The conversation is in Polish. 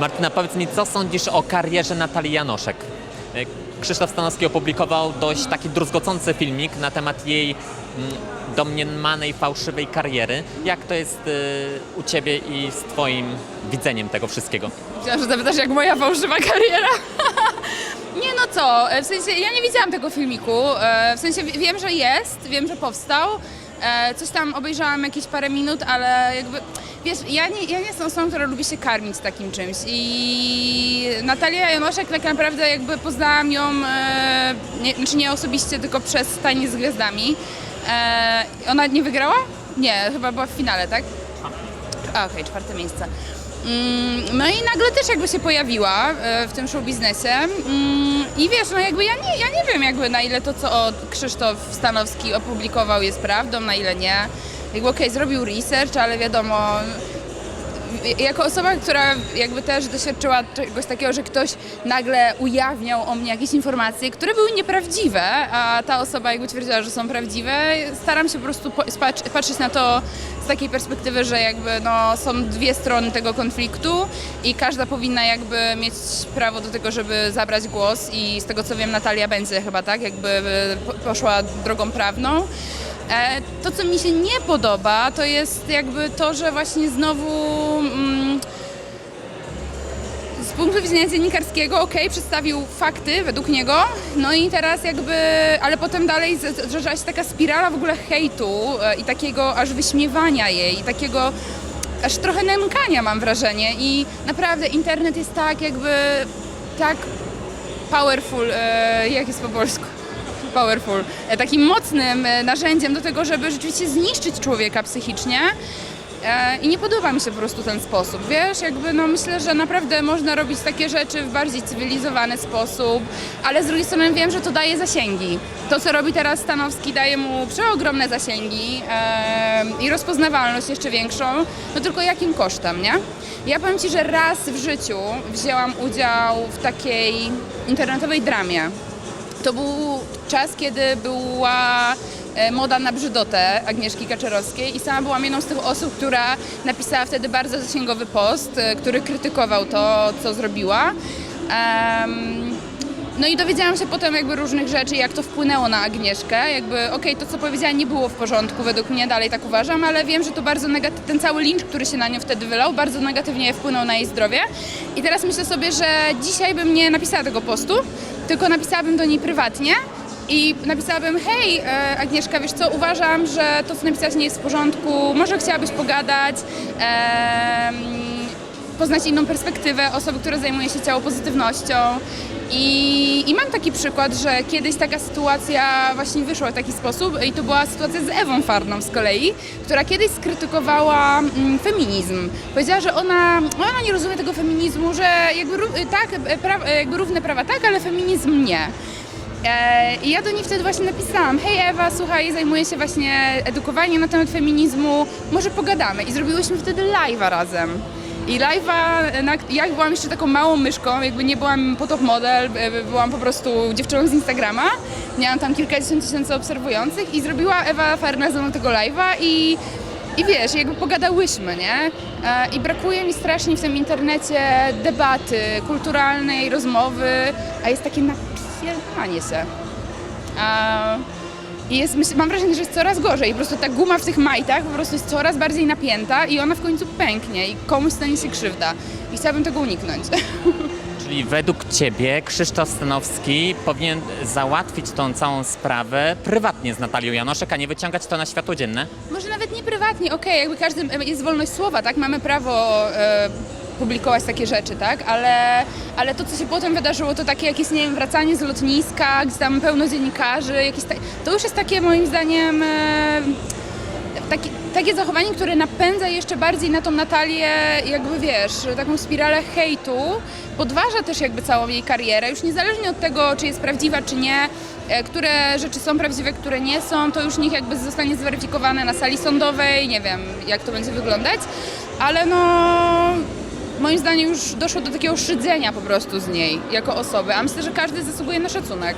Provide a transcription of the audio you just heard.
Martyna, powiedz mi, co sądzisz o karierze Natalii Janoszek? E, Krzysztof Stanowski opublikował dość taki druzgocący filmik na temat jej mm, domniemanej fałszywej kariery. Jak to jest e, u Ciebie i z Twoim widzeniem tego wszystkiego? Myślałam, że zapytasz, jak moja fałszywa kariera. Nie no co, e, w sensie ja nie widziałam tego filmiku, w sensie wi- wiem, że jest, wiem, że powstał, e, coś tam obejrzałam jakieś parę minut, ale jakby, wiesz, ja nie, ja nie jestem osobą, która lubi się karmić takim czymś i Natalia Janoszek tak naprawdę jakby poznałam ją, e, nie, znaczy nie osobiście, tylko przez Tanie z Gwiazdami. E, Ona nie wygrała? Nie, chyba była w finale, tak? Okej, czwarte miejsce. Mm, No i nagle też jakby się pojawiła e, w tym show biznesie. Mm, I wiesz, no jakby ja nie, ja nie wiem jakby na ile to, co Krzysztof Stanowski opublikował jest prawdą, na ile nie. Jakby okej, zrobił research, ale wiadomo, jako osoba, która jakby też doświadczyła czegoś takiego, że ktoś nagle ujawniał o mnie jakieś informacje, które były nieprawdziwe, a ta osoba jakby twierdziła, że są prawdziwe, staram się po prostu patrzeć na to z takiej perspektywy, że jakby no, są dwie strony tego konfliktu i każda powinna jakby mieć prawo do tego, żeby zabrać głos i z tego co wiem Natalia będzie chyba tak, jakby po- poszła drogą prawną. E, To, co mi się nie podoba, to jest jakby to, że właśnie znowu mm, z punktu widzenia dziennikarskiego, okej, przedstawił fakty według niego, no i teraz jakby, ale potem dalej zaczęła się taka spirala w ogóle hejtu e, i takiego aż wyśmiewania jej, i takiego aż trochę nękania mam wrażenie i naprawdę internet jest tak jakby, tak powerful, e, jak jest po polsku? Powerful. E, Takim mocnym e, narzędziem do tego, żeby rzeczywiście zniszczyć człowieka psychicznie. E, I nie podoba mi się po prostu ten sposób, wiesz, jakby no myślę, że naprawdę można robić takie rzeczy w bardziej cywilizowany sposób, ale z drugiej strony wiem, że to daje zasięgi. To, co robi teraz Stanowski, daje mu przeogromne zasięgi e, i rozpoznawalność jeszcze większą, no tylko jakim kosztem, nie? Ja powiem Ci, że raz w życiu wzięłam udział w takiej internetowej dramie. To był czas, kiedy była e, moda na brzydotę Agnieszki Kaczorowskiej i sama byłam jedną z tych osób, która napisała wtedy bardzo zasięgowy post, e, który krytykował to, co zrobiła. Em, no i dowiedziałam się potem jakby różnych rzeczy, jak to wpłynęło na Agnieszkę. Jakby, okej, to co powiedziała nie było w porządku, według mnie dalej tak uważam, ale wiem, że to bardzo negaty- ten cały lincz, który się na nią wtedy wylał, bardzo negatywnie wpłynął na jej zdrowie. I teraz myślę sobie, że dzisiaj bym nie napisała tego postu, tylko napisałabym do niej prywatnie i napisałabym, hej e, Agnieszka, wiesz co, uważam, że to co napisałaś nie jest w porządku, może chciałabyś pogadać, em, poznać inną perspektywę osoby, która zajmuje się ciało pozytywnością. I, I mam taki przykład, że kiedyś taka sytuacja właśnie wyszła w taki sposób i to była sytuacja z Ewą Farną z kolei, która kiedyś skrytykowała mm, feminizm. Powiedziała, że ona, ona nie rozumie tego feminizmu, że jakby, tak, e, pra, e, jakby równe prawa tak, ale feminizm nie. E, I ja do niej wtedy właśnie napisałam, hej Ewa, słuchaj, zajmuję się właśnie edukowaniem na temat feminizmu, może pogadamy. I zrobiłyśmy wtedy live'a razem. I live'a, na- ja byłam jeszcze taką małą myszką, jakby nie byłam po top model, e, byłam po prostu dziewczyną z Instagrama. Miałam tam kilkadziesiąt tysięcy obserwujących i zrobiła Ewa Farna ze mną tego live'a i i wiesz, jakby pogadałyśmy, nie? E, I brakuje mi strasznie w tym internecie debaty, kulturalnej rozmowy, a jest takie napierdanie się. E, I jest, myśl- mam wrażenie, że jest coraz gorzej. Po prostu ta guma w tych majtach po prostu jest coraz bardziej napięta i ona w końcu pęknie i komuś stanie się krzywda. I chciałabym tego uniknąć. Czyli według Ciebie Krzysztof Stanowski powinien załatwić tą całą sprawę prywatnie z Natalią Janoszek, a nie wyciągać to na światło dzienne? Może nawet nie prywatnie, okej, jakby każdy, jest wolność słowa, tak? Mamy prawo e, publikować takie rzeczy, tak? Ale, ale to, co się potem wydarzyło, to takie jakieś, nie wiem, wracanie z lotniska, gdzie tam pełno dziennikarzy, jakieś to już jest takie moim zdaniem e, takie, takie zachowanie, które napędza jeszcze bardziej na tą Natalię, jakby wiesz, taką spiralę hejtu, podważa też jakby całą jej karierę, już niezależnie od tego, czy jest prawdziwa, czy nie, e, które rzeczy są prawdziwe, które nie są, to już niech jakby zostanie zweryfikowane na sali sądowej, nie wiem, jak to będzie wyglądać, ale no moim zdaniem już doszło do takiego szydzenia po prostu z niej jako osoby, a myślę, że każdy zasługuje na szacunek.